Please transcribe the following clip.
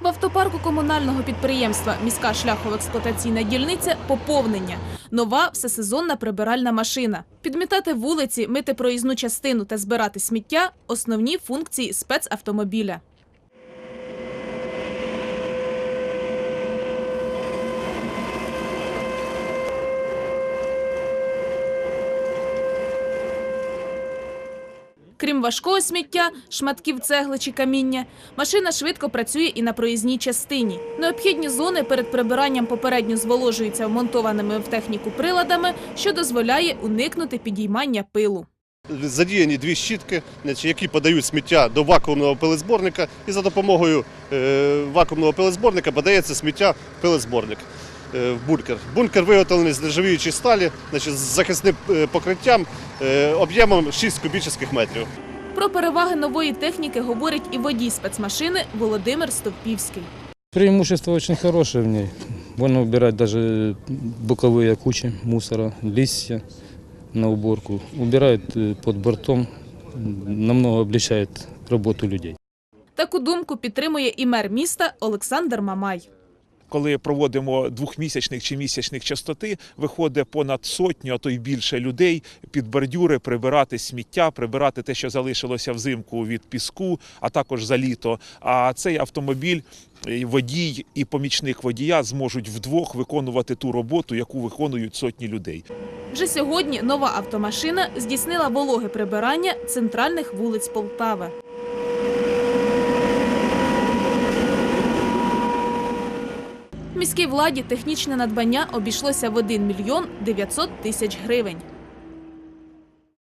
В автопарку комунального підприємства міська шляхово-експлуатаційна дільниця поповнення. Нова всесезонна прибиральна машина. Підмітати вулиці, мити проїзну частину та збирати сміття основні функції спецавтомобіля. Крім важкого сміття, шматків цегли чи каміння, машина швидко працює і на проїзній частині. Необхідні зони перед прибиранням попередньо зволожуються вмонтованими в техніку приладами, що дозволяє уникнути підіймання пилу. Задіяні дві щітки, які подають сміття до вакуумного пилезборника, і за допомогою е, вакуумного пилезборника подається сміття в пилезборник в бункер. Бункер виготовлений з нержавіючої сталі, значить, з захисним е, покриттям е, об'ємом 6 кубічних метрів. Про переваги нової техніки говорить і водій спецмашини Володимир Стовпівський. Преимущество очень хорошее в ней. Можно убирать даже боковые кучи мусора, листья на уборку. Убирает э, под бортом, намного облегчает работу людей. Таку думку підтримує і мер міста Олександр Мамай. Коли проводимо двохмісячних чи місячних частоти, виходить понад сотню, а то й більше людей під бордюри прибирати сміття, прибирати те, що залишилося взимку від піску, а також за літо. А цей автомобіль. Водій і помічник водія зможуть вдвох виконувати ту роботу, яку виконують сотні людей. Вже сьогодні нова автомашина здійснила вологе прибирання центральних вулиць Полтави. Міській владі технічне надбання обійшлося в 1 мільйон 900 тисяч гривень.